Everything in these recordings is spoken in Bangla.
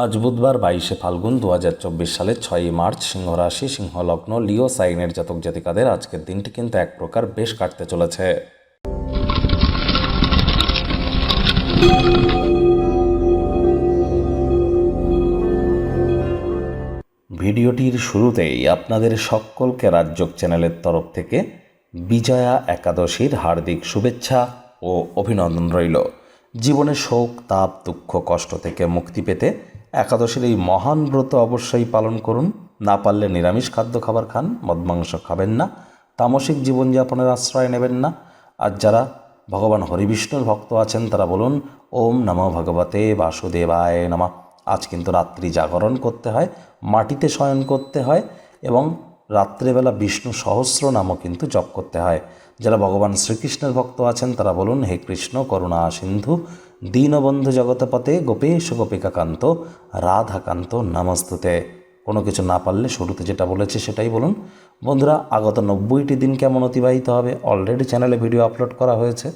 আজ বুধবার বাইশে ফাল্গুন দু হাজার চব্বিশ সালের ছয়ই মার্চ সিংহ রাশি সিংহ লগ্ন লিও সাইনের জাতক জাতিকাদের আজকের দিনটি কিন্তু এক প্রকার বেশ কাটতে চলেছে। ভিডিওটির শুরুতেই আপনাদের সকলকে রাজ্যক চ্যানেলের তরফ থেকে বিজয়া একাদশীর হার্দিক শুভেচ্ছা ও অভিনন্দন রইল। জীবনে শোক, তাপ, দুঃখ, কষ্ট থেকে মুক্তি পেতে একাদশীর এই মহান ব্রত অবশ্যই পালন করুন। না পারলে নিরামিষ খাদ্য খাবার খান, মদমাংস খাবেন না, তামসিক জীবনযাপনের আশ্রয় নেবেন না। আর যারা ভগবান হরিবিষ্ণুর ভক্ত আছেন, তারা বলুন, ওম নম ভগবতে বাসুদেবায় নমা। আজ কিন্তু রাত্রি জাগরণ করতে হয়, মাটিতে শয়ন করতে হয় এবং রাত্রেবেলা বিষ্ণু সহস্র নামও কিন্তু জপ করতে হয়। যারা ভগবান শ্রীকৃষ্ণের ভক্ত আছেন, তারা বলুন, হে কৃষ্ণ, করুণা সিন্ধু, দীনবন্ধু জগতপতে গোপেশ গোপিকাকান্ত, রাধাকান্ত নমস্তুতে। কোনো কিছু না পারলে শুরুতে যেটা বলেছে সেটাই বলুন। বন্ধুরা, আগত নব্বইটি দিন কেমন অতিবাহিত হবে? অলরেডি চ্যানেলে ভিডিও আপলোড করা হয়েছে।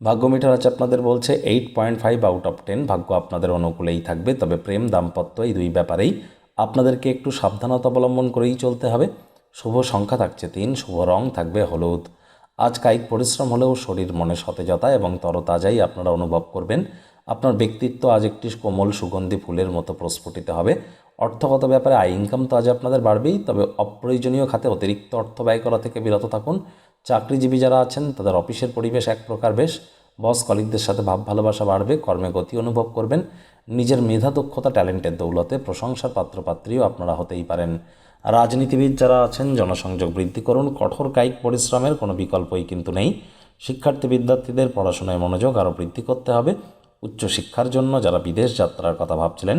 ভাগ্য মিটার আছে আপনাদের বলছে eight point five out of ten ভাগ্য আপনাদের অনুকূলেই থাকবে, তবে প্রেম দাম্পত্য এই দুই ব্যাপারেই আপনাদেরকে একটু সাবধানতা অবলম্বন করেই চলতে হবে। শুভ সংখ্যা থাকছে তিন, শুভ রং থাকবে হলুদ। আজ কায়িক পরিশ্রম হলেও শরীর মনে সতেজতা এবং তরতাজাই আপনারা অনুভব করবেন। আপনার ব্যক্তিত্ব আজ একটি কোমল সুগন্ধি ফুলের মতো প্রস্ফুটিত হবে। অর্থগত ব্যাপারে আয় ইনকাম তো আজ আপনাদের বাড়বেই, তবে অপ্রয়োজনীয় খাতে অতিরিক্ত অর্থ ব্যয় করা থেকে বিরত থাকুন। চাকরিজীবী যারা আছেন, তাদের অফিসের পরিবেশ এক প্রকার বেশ। বস কলিকদের সাথে ভাব ভালোবাসা বাড়বে, কর্মে গতি অনুভব করবেন, নিজের মেধা, দক্ষতা, ট্যালেন্টের দৌলতে প্রশংসার পাত্রপাত্রীও আপনারা হতেই পারেন। রাজনীতিবিদ যারা আছেন, জনসংযোগ বৃদ্ধি করুন, কঠোর কায়িক পরিশ্রমের কোনো বিকল্পই কিন্তু নেই। শিক্ষার্থী বিদ্যার্থীদের পড়াশোনায় মনোযোগ আরও বৃদ্ধি করতে হবে। উচ্চশিক্ষার জন্য যারা বিদেশ যাত্রার কথা ভাবছিলেন,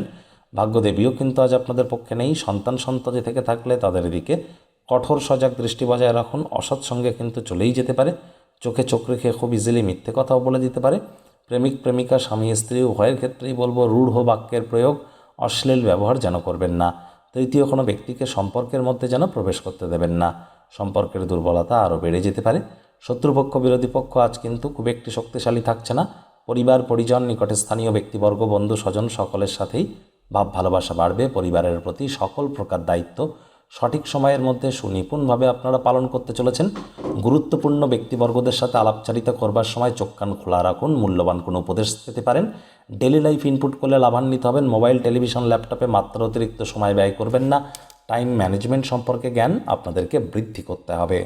ভাগ্যদেবীও কিন্তু আজ আপনাদের পক্ষে নেই। সন্তান সন্ততি থেকে থাকলে তাদের দিকে কঠোর সজাগ দৃষ্টি বজায় রাখুন। অসৎ সঙ্গে কিন্তু চলেই যেতে পারে। চোখে চোখ রেখে খুব ইজিলি মিথ্যে কথাও বলে দিতে পারে। প্রেমিক, প্রেমিকা, স্বামী, স্ত্রী, উভয়ের ক্ষেত্রেই বলব, রূঢ় বাক্যের প্রয়োগ অশ্লীল ব্যবহার যেন করবেন না। তৃতীয়, কোনো ব্যক্তিকে সম্পর্কের মধ্যে যেন প্রবেশ করতে দেবেন না। সম্পর্কের দুর্বলতা আরও বেড়ে যেতে পারে। শত্রুপক্ষ, বিরোধী পক্ষ আজ কিন্তু খুব একটি শক্তিশালী থাকছে না। পরিবার, পরিজন, নিকটে স্থানীয় ব্যক্তিবর্গ, বন্ধু, স্বজন সকলের সাথেই ভাব ভালোবাসা বাড়বে। পরিবারের প্রতি সকল প্রকার দায়িত্ব সঠিক সময়ের মধ্যে সুনিপুণভাবে আপনারা পালন করতে চলেছেন। গুরুত্বপূর্ণ ব্যক্তিবর্গদের সাথে আলাপচারিতা করবার সময় চোখ কান খোলা রাখুন, মূল্যবান কোনো উপদেশ পেতে পারেন। ডেলি লাইফ ইনপুট করলে লাভান্বিত হবেন। মোবাইল টেলিভিশন ল্যাপটপে মাত্র অতিরিক্ত সময় ব্যয় করবেন না। টাইম ম্যানেজমেন্ট সম্পর্কে জ্ঞান আপনাদেরকে বৃদ্ধি করতে হবে।